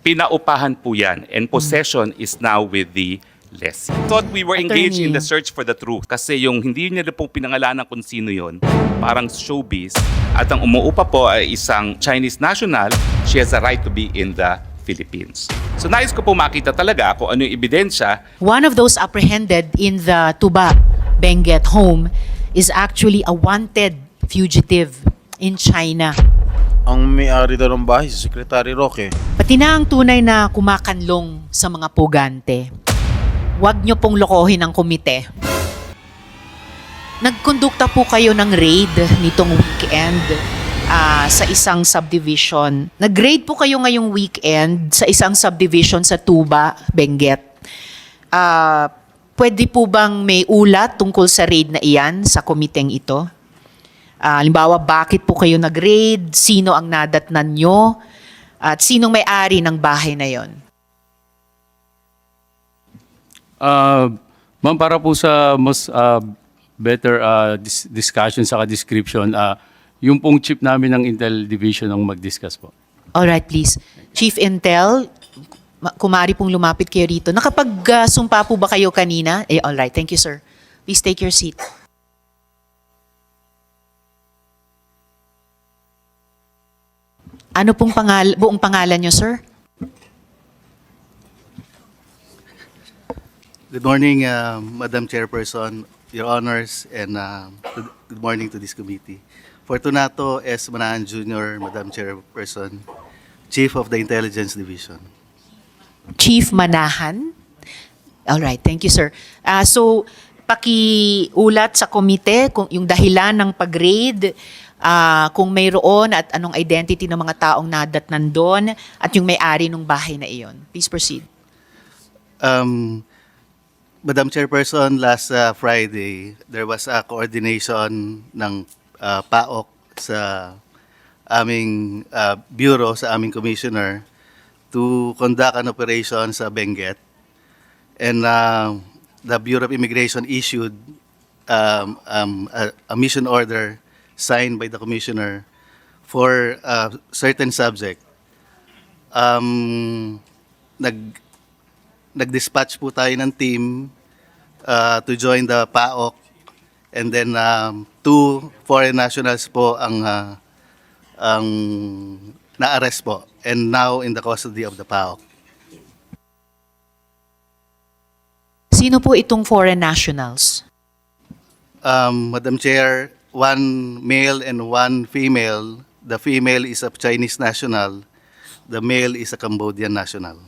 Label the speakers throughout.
Speaker 1: pinaupahan po yan and possession is now with the lessee. Thought we were engaged in the
Speaker 2: Attorney.
Speaker 1: search for the truth kasi yung hindi niya na pong pinangalanan kung sino yon parang showbiz at ang umuupa po ay isang Chinese national she has a right to be in the Philippines. So nais ko po makita talaga kung ano yung ebidensya
Speaker 2: One of those apprehended in the Tuba Benguet home is actually a wanted fugitive in China.
Speaker 3: Ang may-ari daw ng bahay, si Secretary Roque.
Speaker 2: Pati na ang tunay na kumakanlong sa mga pugante. Huwag niyo pong lokohin ang komite. Nagkondukta po kayo ng raid nitong weekend ah, sa isang subdivision. Nag-raid po kayo ngayong weekend sa isang subdivision sa Tuba, Benguet. Ah, pwede po bang may ulat tungkol sa raid na iyan sa komiteng ito? Ah, halimbawa, bakit po kayo nag-raid? Sino ang nadatnan nyo? At sinong may-ari ng bahay na yon?
Speaker 4: Ah, ma'am, para po sa mas ah, better ah, dis- discussion sa description, ah, yung pong chief namin ng Intel Division ang mag-discuss po.
Speaker 2: Alright, please. Chief Intel, ma- kumari pong lumapit kayo rito. Nakapag-sumpa po ba kayo kanina? Eh, alright. Thank you, sir. Please take your seat. Ano pong pangal buong pangalan nyo, sir?
Speaker 5: Good morning, uh, Madam Chairperson, Your Honors, and uh, good- morning to this committee. Fortunato S. Manahan Jr., Madam Chairperson, Chief of the Intelligence Division.
Speaker 2: Chief Manahan? Alright, thank you, sir. Ah, so, pakiulat sa komite kung yung dahilan ng pag-raid, ah, kung mayroon at anong identity ng mga taong nadatnan doon, at yung may-ari ng bahay na iyon. Please proceed.
Speaker 5: Um, Madam Chairperson, last uh, Friday, there was a coordination ng uh, PAOK sa aming uh, bureau, sa aming commissioner, to conduct an operation sa Benguet. And uh, the Bureau of Immigration issued um, um, a, a mission order signed by the commissioner for a certain subject. Um, nag nag-dispatch po tayo ng team uh, to join the PAOK and then um, two foreign nationals po ang uh, ang na-arrest po and now in the custody of the PAOK.
Speaker 2: Sino po itong foreign nationals?
Speaker 5: Um, Madam Chair, one male and one female. The female is a Chinese national. The male is a Cambodian national.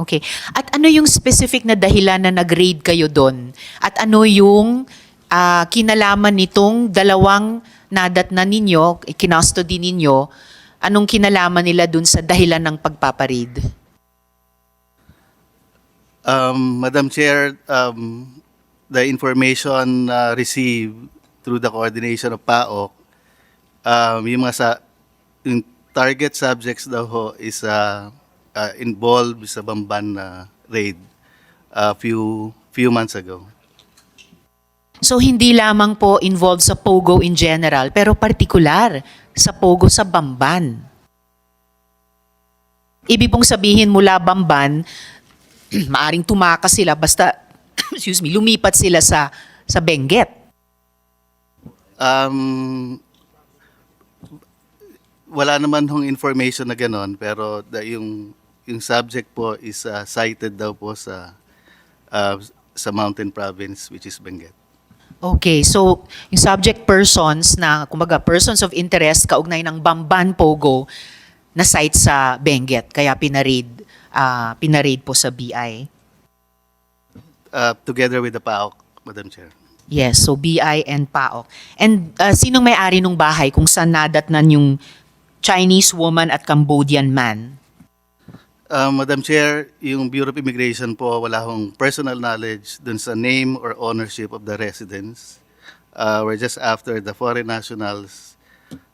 Speaker 2: Okay. At ano yung specific na dahilan na nag-raid kayo doon? At ano yung ah, kinalaman nitong dalawang nadatnan ninyo, kinustody ninyo, anong kinalaman nila doon sa dahilan ng pagpaparaid?
Speaker 5: Um, Madam Chair, um, the information uh, received through the coordination of PAOK, um, yung mga sa, yung target subjects daw ho is uh, uh, involved sa Bamban na raid a few few months ago.
Speaker 2: So hindi lamang po involved sa Pogo in general, pero partikular sa Pogo sa Bamban. Ibig pong sabihin mula Bamban, maaring tumakas sila basta excuse me, lumipat sila sa sa Benguet.
Speaker 5: Um, wala naman hong information na ganon, pero the, yung, yung subject po is uh, cited daw po sa, uh, sa mountain province, which is Benguet.
Speaker 2: Okay, so yung subject persons na, kumbaga, persons of interest kaugnay ng Bamban Pogo na site sa Benguet, kaya pinaread, ah pinaread po sa BI.
Speaker 5: Uh, together with the PAOK, Madam Chair.
Speaker 2: Yes, so BI and PAOK. And uh, sinong may-ari ng bahay kung saan nadatnan yung Chinese woman at Cambodian man?
Speaker 5: Uh, Madam Chair, yung Bureau of Immigration po, wala hong personal knowledge dun sa name or ownership of the residents. Uh, we're just after the foreign nationals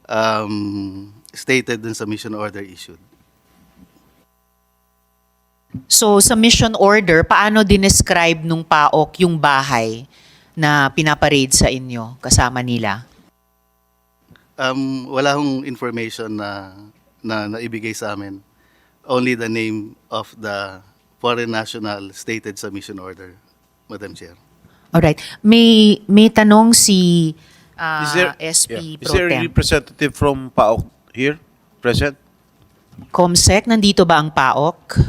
Speaker 5: um, stated dun sa mission order issued.
Speaker 2: So sa mission order, paano dinescribe nung PAOK yung bahay na pinaparade sa inyo kasama nila?
Speaker 5: Um, wala hong information na, na naibigay sa amin. Only the name of the foreign national stated sa mission order, Madam Chair.
Speaker 2: Alright. May, may tanong si ah,
Speaker 3: Is there,
Speaker 2: SP
Speaker 3: yeah. Is
Speaker 2: Pro
Speaker 3: there a representative from PAOK here present?
Speaker 2: Comsec, nandito ba ang PAOK?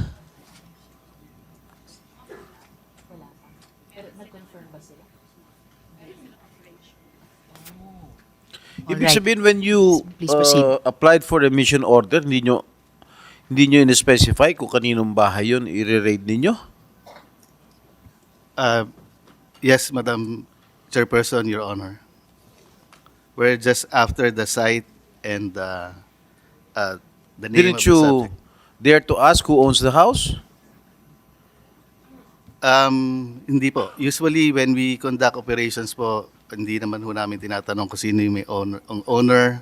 Speaker 3: Ibig
Speaker 2: Alright.
Speaker 3: sabihin when you
Speaker 2: Please proceed.
Speaker 3: uh, applied for a mission order, hindi nyo hindi nyo in-specify kung kaninong bahay yun i-raid ninyo?
Speaker 5: Uh, yes, Madam Chairperson, Your Honor. We're just after the site and uh, uh, the name
Speaker 3: Didn't
Speaker 5: of the
Speaker 3: you
Speaker 5: subject.
Speaker 3: dare to ask who owns the house?
Speaker 5: Um, hindi po. Usually when we conduct operations po, hindi naman ho namin tinatanong kung sino yung may owner, ang owner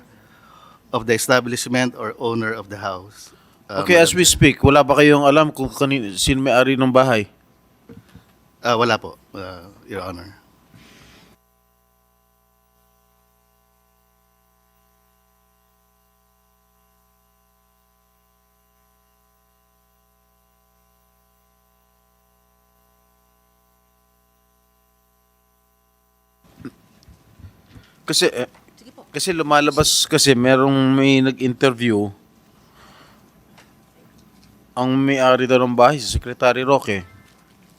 Speaker 5: of the establishment or owner of the house. Uh,
Speaker 3: Okay, as
Speaker 5: Madam
Speaker 3: we
Speaker 5: Chair.
Speaker 3: speak, wala ba kayong alam kung kanin, sino may-ari ng bahay?
Speaker 5: Uh, wala po, uh, Your Honor.
Speaker 3: Kasi eh, kasi lumalabas kasi merong may nag-interview ang may-ari daw ng bahay si Secretary Roque.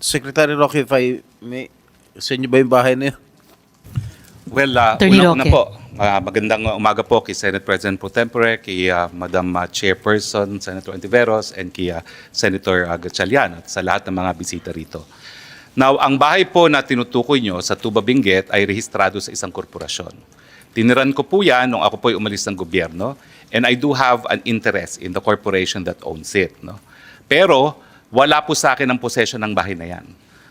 Speaker 3: Secretary Roque, if I may, sa inyo ba yung bahay na yun?
Speaker 1: Well, uh,
Speaker 2: Attorney
Speaker 1: una-una
Speaker 2: Roque.
Speaker 1: po, ah, magandang umaga po kay Senate President Pro Tempore, kay ah, Madam ah, Chairperson, Senator Antiveros, and kay ah, Senator uh, Gatchalian at sa lahat ng mga bisita rito. Now, ang bahay po na tinutukoy nyo sa Tuba Benguet ay rehistrado sa isang korporasyon. Tiniran ko po yan nung ako po ay umalis ng gobyerno and I do have an interest in the corporation that owns it. No? Pero wala po sa akin ang possession ng bahay na yan.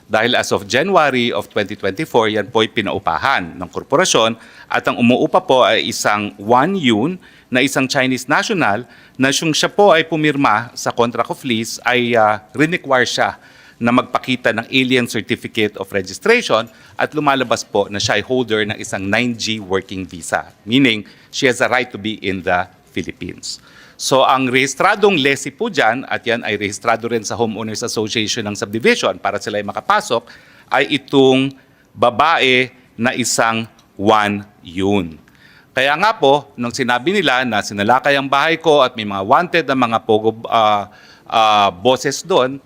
Speaker 1: Dahil as of January of 2024, yan po ay pinaupahan ng korporasyon at ang umuupa po ay isang Wan Yun na isang Chinese national na siyang siya po ay pumirma sa contract of lease ay uh, require siya na magpakita ng alien certificate of registration at lumalabas po na siya ay holder ng isang 9G working visa. Meaning, she has a right to be in the Philippines. So ang rehistradong lessee po dyan, at yan ay rehistrado rin sa Homeowners Association ng Subdivision para sila ay makapasok, ay itong babae na isang one yun. Kaya nga po, nung sinabi nila na sinalakay ang bahay ko at may mga wanted na mga pogo ah, ah, bosses doon,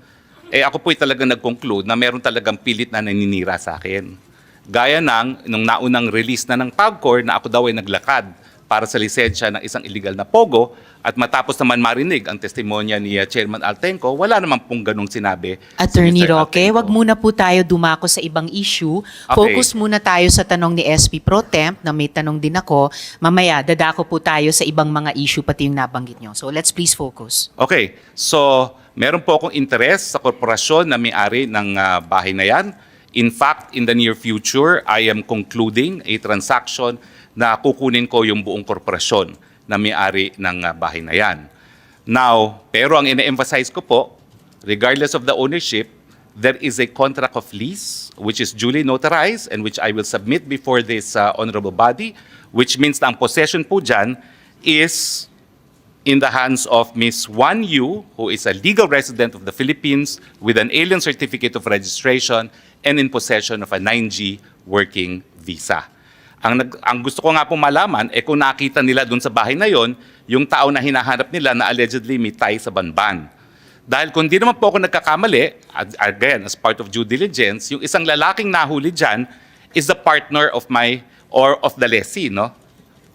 Speaker 1: eh ako po'y talaga nag-conclude na meron talagang pilit na naninira sa akin. Gaya ng, nung naunang release na ng PAGCOR na ako daw ay naglakad para sa lisensya ng isang illegal na pogo at matapos naman marinig ang testimonya ni uh, Chairman Altenco, wala naman pong ganong sinabi. si
Speaker 2: Attorney
Speaker 1: Mr.
Speaker 2: Roque,
Speaker 1: Altenco.
Speaker 2: wag muna po tayo dumako sa ibang issue.
Speaker 1: Okay.
Speaker 2: Focus muna tayo sa tanong ni SP Pro Temp na may tanong din ako. Mamaya, dadako po tayo sa ibang mga issue pati yung nabanggit nyo. So let's please focus.
Speaker 1: Okay, so meron po akong interest sa korporasyon na may-ari ng ah, bahay na yan. In fact, in the near future, I am concluding a transaction na kukunin ko yung buong korporasyon na may-ari ng ah, bahay na yan. Now, pero ang ine-emphasize ko po, regardless of the ownership, there is a contract of lease which is duly notarized and which I will submit before this ah, honorable body, which means na ang possession po dyan is in the hands of Ms. Wan Yu, who is a legal resident of the Philippines with an alien certificate of registration and in possession of a 9G working visa. Ang, nag, ang gusto ko nga pong malaman, eh kung nakita nila dun sa bahay na yon, yung tao na hinahanap nila na allegedly may tie sa banban. Dahil kung di naman po ako nagkakamali, ag- again, as part of due diligence, yung isang lalaking nahuli dyan is the partner of my, or of the lessee, no?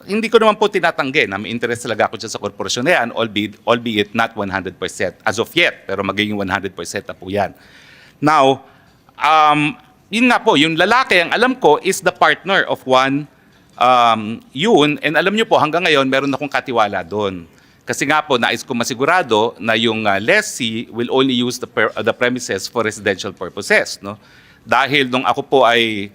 Speaker 1: hindi ko naman po tinatanggi na may interest talaga ako dyan sa korporasyon na yan, albeit, albeit not 100% as of yet, pero magiging 100% na po yan. Now, um, yun nga po, yung lalaki, ang alam ko, is the partner of one um, yun, and alam nyo po, hanggang ngayon, meron akong katiwala doon. Kasi nga po, nais ko masigurado na yung uh, lessee will only use the, per- uh, the premises for residential purposes. No? Dahil nung ako po ay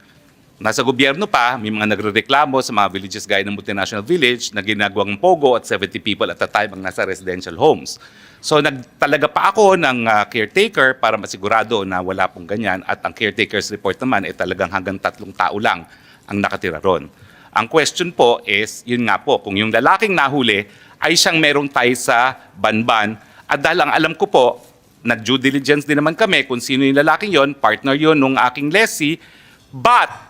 Speaker 1: nasa gobyerno pa, may mga nagrereklamo sa mga villages gaya ng multinational village na ginagawang pogo at 70 people at a time ang nasa residential homes. So nagtalaga pa ako ng ah, caretaker para masigurado na wala pong ganyan at ang caretaker's report naman ay talagang hanggang tatlong tao lang ang nakatira ron. Ang question po is, yun nga po, kung yung lalaking nahuli ay siyang merong tie sa banban at dahil ang alam ko po, nag-due diligence din naman kami kung sino yung lalaking yon, partner yon nung aking lessee, but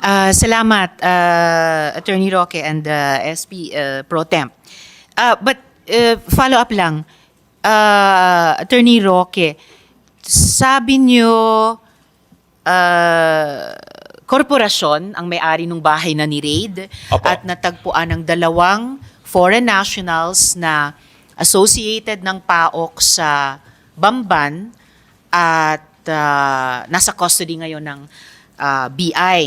Speaker 2: Ah, salamat, ah, Attorney Roque and ah, SP ah, Pro Temp. Ah, but eh, follow up lang, Ah, Attorney Roque, sabi niyo ah, korporasyon ang may-ari ng bahay na ni Raid
Speaker 1: Opo.
Speaker 2: at natagpuan ng dalawang foreign nationals na associated ng PAOK sa Bamban at ah, nasa custody ngayon ng ah, BI.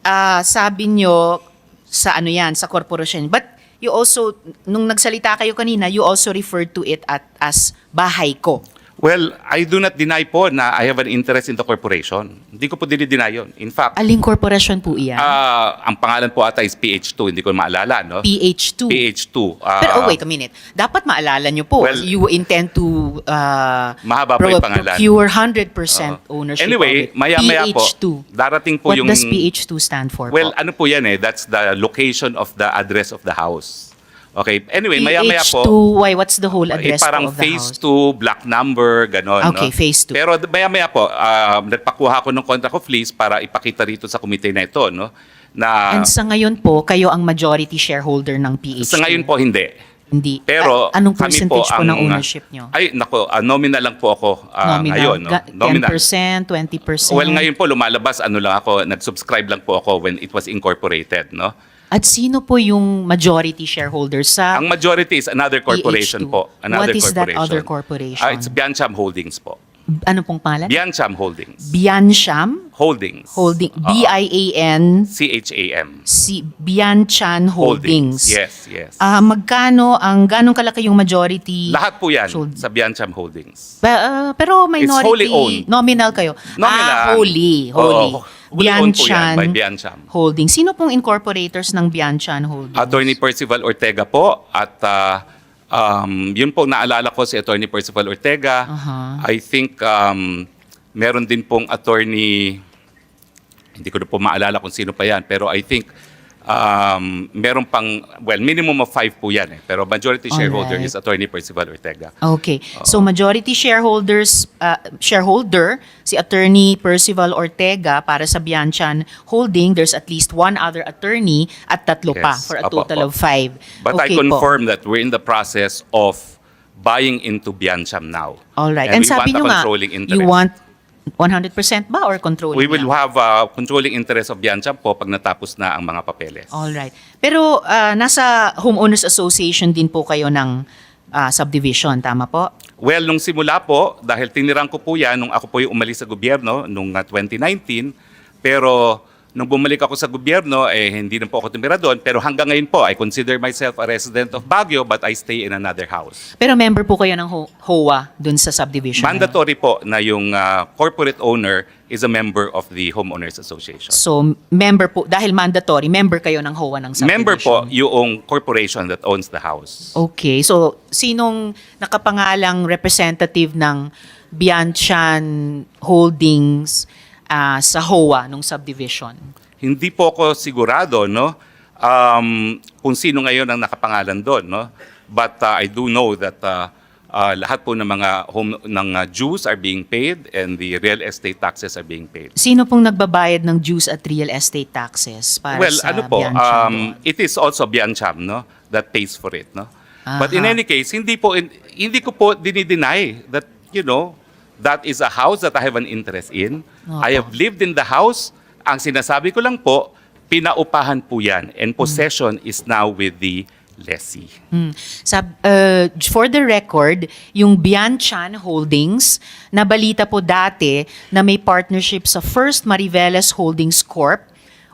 Speaker 2: Ah, sabi nyo sa ano yan, sa korporasyon. But you also, nung nagsalita kayo kanina, you also referred to it at, as bahay ko.
Speaker 1: Well, I do not deny po na I have an interest in the corporation. Hindi ko po dinideny yun. In fact,
Speaker 2: Aling korporasyon po iyan?
Speaker 1: ah, ang pangalan po ata is PH2, hindi ko maalala, no?
Speaker 2: PH2.
Speaker 1: PH2. ah,
Speaker 2: Pero oh, wait a minute. Dapat maalala nyo po,
Speaker 1: Well,
Speaker 2: you intend to uh,
Speaker 1: Mahaba pa yung pangalan.
Speaker 2: procure 100%
Speaker 1: Oo.
Speaker 2: ownership
Speaker 1: Anyway,
Speaker 2: of it.
Speaker 1: maya-maya po,
Speaker 2: PH2.
Speaker 1: darating po
Speaker 2: What
Speaker 1: yung...
Speaker 2: does PH2 stand for
Speaker 1: Well,
Speaker 2: po?
Speaker 1: ano po yan eh, that's the location of the address of the house. Okay, anyway, maya-maya
Speaker 2: PH2,
Speaker 1: po,
Speaker 2: why, what's the whole
Speaker 1: eh,
Speaker 2: address po
Speaker 1: parang
Speaker 2: of the
Speaker 1: phase
Speaker 2: house?
Speaker 1: 2, black number, ganon.
Speaker 2: Okay,
Speaker 1: no?
Speaker 2: phase two.
Speaker 1: Pero maya-maya po, ah, nagpakuha ko ng contract of lease para ipakita rito sa komite na ito, no? Na
Speaker 2: And sa ngayon po, kayo ang majority shareholder ng PH2.
Speaker 1: sa ngayon po hindi.
Speaker 2: Hindi.
Speaker 1: Pero
Speaker 2: A- anong percentage po,
Speaker 1: ang,
Speaker 2: ng ownership nyo?
Speaker 1: Ay, nako, ah, nominal lang po ako ah,
Speaker 2: Nominal.
Speaker 1: ngayon. No?
Speaker 2: Ga- 10%, 20%?
Speaker 1: Well, ngayon po lumalabas, ano lang ako, nag-subscribe lang po ako when it was incorporated, no?
Speaker 2: At sino po yung majority shareholder sa...
Speaker 1: Ang majority is another corporation
Speaker 2: PH2.
Speaker 1: po. Another
Speaker 2: What is that other corporation?
Speaker 1: Ah, it's Biancham Holdings po.
Speaker 2: ano pong pangalan?
Speaker 1: Biancham Holdings.
Speaker 2: Biancham
Speaker 1: Holdings.
Speaker 2: Holding.
Speaker 1: Oo.
Speaker 2: B-I-A-N
Speaker 1: C-H-A-M.
Speaker 2: si Bianchan Holdings.
Speaker 1: Yes, yes.
Speaker 2: Ah, magkano ang ganong kalaki yung majority?
Speaker 1: Lahat po yan
Speaker 2: Hold-
Speaker 1: sa Biancham Holdings.
Speaker 2: Ba- ah, pero minority
Speaker 1: wholly owned.
Speaker 2: nominal kayo.
Speaker 1: Nominal.
Speaker 2: Ah, wholly,
Speaker 1: Oo,
Speaker 2: Bianchan
Speaker 1: by Biancham.
Speaker 2: Holdings. Sino pong incorporators ng Bianchan Holdings?
Speaker 1: Attorney Percival Ortega po at ah, um, yun po naalala ko si Attorney Percival Ortega.
Speaker 2: Aha.
Speaker 1: I think um, meron din pong attorney hindi ko na po maalala kung sino pa yan pero I think um, meron pang well minimum of five po yan eh pero majority shareholder
Speaker 2: Alright.
Speaker 1: is Attorney Percival Ortega.
Speaker 2: Okay. So majority shareholders uh, shareholder si Attorney Percival Ortega para sa Bianchan Holding. There's at least one other attorney at tatlo pa
Speaker 1: Yes.
Speaker 2: for a
Speaker 1: Apo,
Speaker 2: total
Speaker 1: apo.
Speaker 2: of five.
Speaker 1: But
Speaker 2: okay
Speaker 1: I
Speaker 2: po.
Speaker 1: confirm that we're in the process of buying into Biancham now.
Speaker 2: All right.
Speaker 1: And,
Speaker 2: And,
Speaker 1: we
Speaker 2: sabi
Speaker 1: want a
Speaker 2: nyo nga,
Speaker 1: controlling interest.
Speaker 2: you want 100% ba or controlling
Speaker 1: We will have a controlling interest of Biancham po pag natapos na ang mga papeles.
Speaker 2: All right. Pero ah, nasa Homeowners Association din po kayo ng ah, subdivision, tama po?
Speaker 1: Well, nung simula po, dahil tinirang ko po yan nung ako po yung umalis sa gobyerno nung ah, 2019, pero nung bumalik ako sa gobyerno, eh hindi na po ako tumira doon. Pero hanggang ngayon po, I consider myself a resident of Baguio but I stay in another house.
Speaker 2: Pero member po kayo ng Ho- HOA dun sa subdivision.
Speaker 1: Mandatory po na yung ah, corporate owner is a member of the Homeowners Association.
Speaker 2: So, member po, dahil mandatory, member kayo ng HOA ng subdivision.
Speaker 1: Member po yung corporation that owns the house.
Speaker 2: Okay. So, sinong nakapangalang representative ng Bianchan Holdings ah, sa HOA nung subdivision?
Speaker 1: Hindi po ako sigurado no um, kung sino ngayon ang nakapangalan doon no but uh, I do know that uh, uh, lahat po ng mga home ng uh, dues are being paid and the real estate taxes are being paid.
Speaker 2: Sino pong nagbabayad ng dues at real estate taxes para
Speaker 1: well,
Speaker 2: sa
Speaker 1: ano po,
Speaker 2: Bianchan
Speaker 1: um, it is also Biancham no that pays for it no. But in
Speaker 2: Aha.
Speaker 1: any case, hindi po hindi ko po dinideny that you know That is a house that I have an interest in.
Speaker 2: Opo.
Speaker 1: I have lived in the house. Ang sinasabi ko lang po, pinaupahan po yan. And possession is now with the lessee.
Speaker 2: Hmm. Sab, uh, for the record, yung Bian Chan Holdings, nabalita po dati na may partnership sa First Mariveles Holdings Corp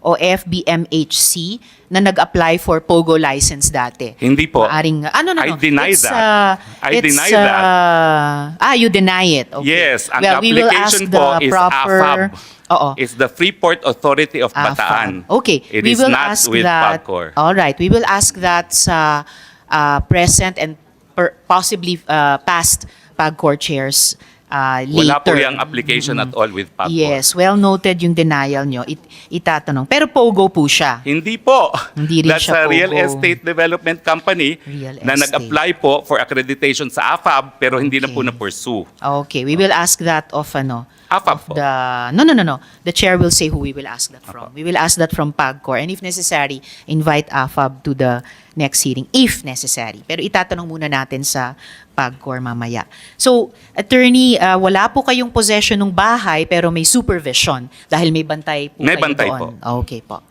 Speaker 2: o FBMHC na nag-apply for POGO license dati.
Speaker 1: Hindi po.
Speaker 2: Maaring, ano na
Speaker 1: I
Speaker 2: no,
Speaker 1: deny
Speaker 2: it's,
Speaker 1: that.
Speaker 2: uh,
Speaker 1: I
Speaker 2: it's,
Speaker 1: deny that.
Speaker 2: uh, ah, you deny it. Okay.
Speaker 1: Yes, ang
Speaker 2: well, we will ask
Speaker 1: application
Speaker 2: the
Speaker 1: po is
Speaker 2: proper,
Speaker 1: AFAB.
Speaker 2: Oo.
Speaker 1: It's the Freeport Authority of
Speaker 2: AFAB.
Speaker 1: Bataan.
Speaker 2: Okay,
Speaker 1: It
Speaker 2: we
Speaker 1: is
Speaker 2: will
Speaker 1: not
Speaker 2: ask
Speaker 1: with
Speaker 2: that.
Speaker 1: PAGCOR.
Speaker 2: All right, we will ask that sa uh, present and per- possibly uh, past PAGCOR chairs uh, later.
Speaker 1: Wala po yung application at all with PAGCOR.
Speaker 2: Yes, well noted yung denial nyo. It, itatanong. Pero POGO po siya.
Speaker 1: Hindi po.
Speaker 2: Hindi rin
Speaker 1: That's
Speaker 2: siya
Speaker 1: a real
Speaker 2: POGO.
Speaker 1: estate development company
Speaker 2: Real
Speaker 1: na nag-apply po for accreditation sa AFAB pero hindi na po
Speaker 2: Okay.
Speaker 1: na-pursue.
Speaker 2: Okay, we will ask that of ano.
Speaker 1: AFAB
Speaker 2: of
Speaker 1: po.
Speaker 2: the no no no no the chair will say who we will ask that from we will ask that from PAGCOR and if necessary invite AFAB to the next hearing if necessary. Pero itatanong muna natin sa PAGCOR mamaya. So attorney uh, wala po kayong possession ng bahay pero may supervision dahil may bantay po
Speaker 1: May
Speaker 2: kayo
Speaker 1: bantay
Speaker 2: doon. okay po.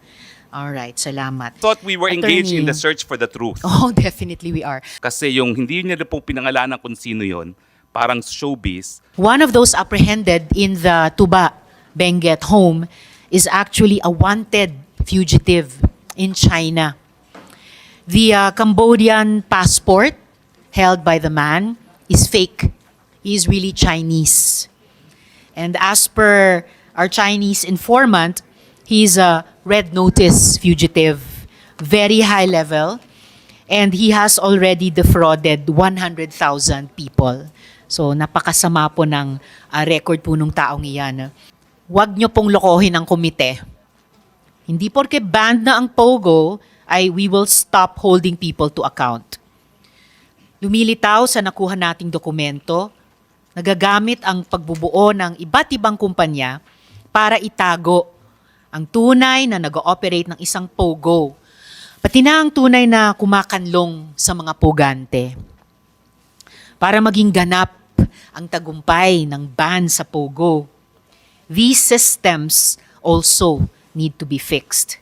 Speaker 2: All right salamat.
Speaker 1: Thought we were engaged in the
Speaker 2: Attorney.
Speaker 1: search for the truth.
Speaker 2: oh definitely we are.
Speaker 1: Kasi yung hindi niya po pinangalanan kung sino yon, parang showbiz,
Speaker 2: One of those apprehended in the Tuba Benguet home is actually a wanted fugitive in China. The uh, Cambodian passport held by the man is fake. He is really Chinese. And as per our Chinese informant, he's a red notice fugitive, very high level, and he has already defrauded 100,000 people. So napakasama po ng ah, record po nung taong iyan. Huwag nyo pong lokohin ang komite. Hindi porke banned na ang POGO ay we will stop holding people to account. Lumilitaw sa nakuha nating dokumento, nagagamit ang pagbubuo ng iba't ibang kumpanya para itago ang tunay na nag-ooperate ng isang POGO, pati na ang tunay na kumakanlong sa mga pugante. Para maging ganap ang tagumpay ng ban sa POGO, these systems also need to be fixed.